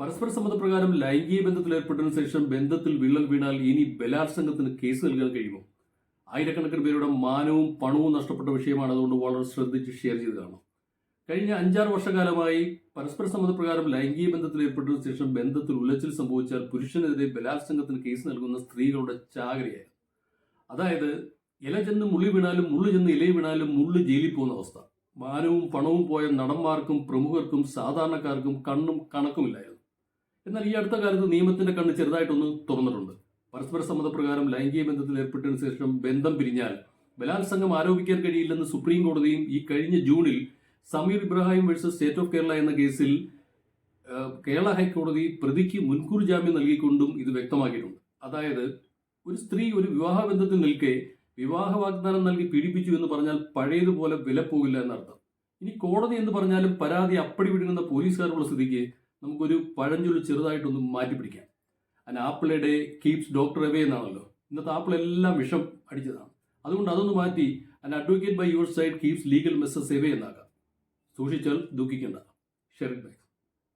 പരസ്പര സമ്മതപ്രകാരം ലൈംഗിക ബന്ധത്തിൽ ഏർപ്പെട്ടതിനു ശേഷം ബന്ധത്തിൽ വിള്ളൽ വീണാൽ ഇനി ബലാത്സംഗത്തിന് കേസ് നൽകാൻ കഴിയുമോ? ആയിരക്കണക്കിന് പേരുടെ മാനവും പണവും നഷ്ടപ്പെട്ട വിഷയമാണ് അതുകൊണ്ട് വളരെ ശ്രദ്ധിച്ച് ഷെയർ ചെയ്ത് കാണാം കഴിഞ്ഞ അഞ്ചാറ് വർഷകാലമായി പരസ്പര സമ്മതപ്രകാരം ലൈംഗിക ബന്ധത്തിൽ ഏർപ്പെട്ടതിനു ശേഷം ബന്ധത്തിൽ ഉലച്ചിൽ സംഭവിച്ചാൽ പുരുഷനെതിരെ ബലാത്സംഗത്തിന് കേസ് നൽകുന്ന സ്ത്രീകളുടെ ചാകരയായി. അതായത് ഇല ചെന്ന് മുള്ളി വീണാലും മുള്ളു ചെന്ന് ഇല വീണാലും മുള്ളു ജയിലിൽ പോകുന്ന അവസ്ഥ. മാനവും പണവും പോയ നടന്മാർക്കും പ്രമുഖർക്കും സാധാരണക്കാർക്കും കണ്ണും കണക്കുമില്ലായിരുന്നു. എന്നാൽ ഈ അടുത്ത കാലത്ത് നിയമത്തിന്റെ കണ്ണ് ചെറുതായിട്ടൊന്ന് തുറന്നിട്ടുണ്ട്. പരസ്പര സമ്മതപ്രകാരം ലൈംഗിക ബന്ധത്തിൽ ഏർപ്പെട്ടതിന് ശേഷം ബന്ധം പിരിഞ്ഞാൽ ബലാത്സംഗം ആരോപിക്കാൻ കഴിയില്ലെന്ന് സുപ്രീം കോടതിയും ഈ കഴിഞ്ഞ ജൂണിൽ Sameer Ibrahim versus state of Kerala എന്ന കേസിൽ കേരള ഹൈക്കോടതി പ്രതിക്ക് മുൻകൂർ ജാമ്യം നൽകിക്കൊണ്ടും ഇത് വ്യക്തമാക്കിയിട്ടുണ്ട്. അതായത് ഒരു സ്ത്രീ ഒരു വിവാഹ ബന്ധത്തിൽ നിൽക്കെ വിവാഹ വാഗ്ദാനം നൽകി പീഡിപ്പിച്ചു എന്ന് പറഞ്ഞാൽ പഴയതുപോലെ വില പോകില്ല എന്നർത്ഥം. ഇനി കോടതി എന്ന് പറഞ്ഞാലും പരാതി അപ്പടി വിടുന്ന പോലീസുകാരുള്ള സ്ഥിതിക്ക് നമുക്കൊരു പഴഞ്ചൊല്ലി ചെറുതായിട്ടൊന്ന് മാറ്റിപ്പിടിക്കാം. An apple a day keeps doctor away എന്നാണല്ലോ. ഇന്നത്തെ ആപ്പിൾ എല്ലാം വിഷം അടിച്ചതാണ്. അതുകൊണ്ട് അതൊന്ന് മാറ്റി an advocate by your side keeps legal messes away എന്നാക്കാം. സൂക്ഷിച്ചാൽ ദുഃഖിക്കേണ്ട. ഷെറിൻ ബൈ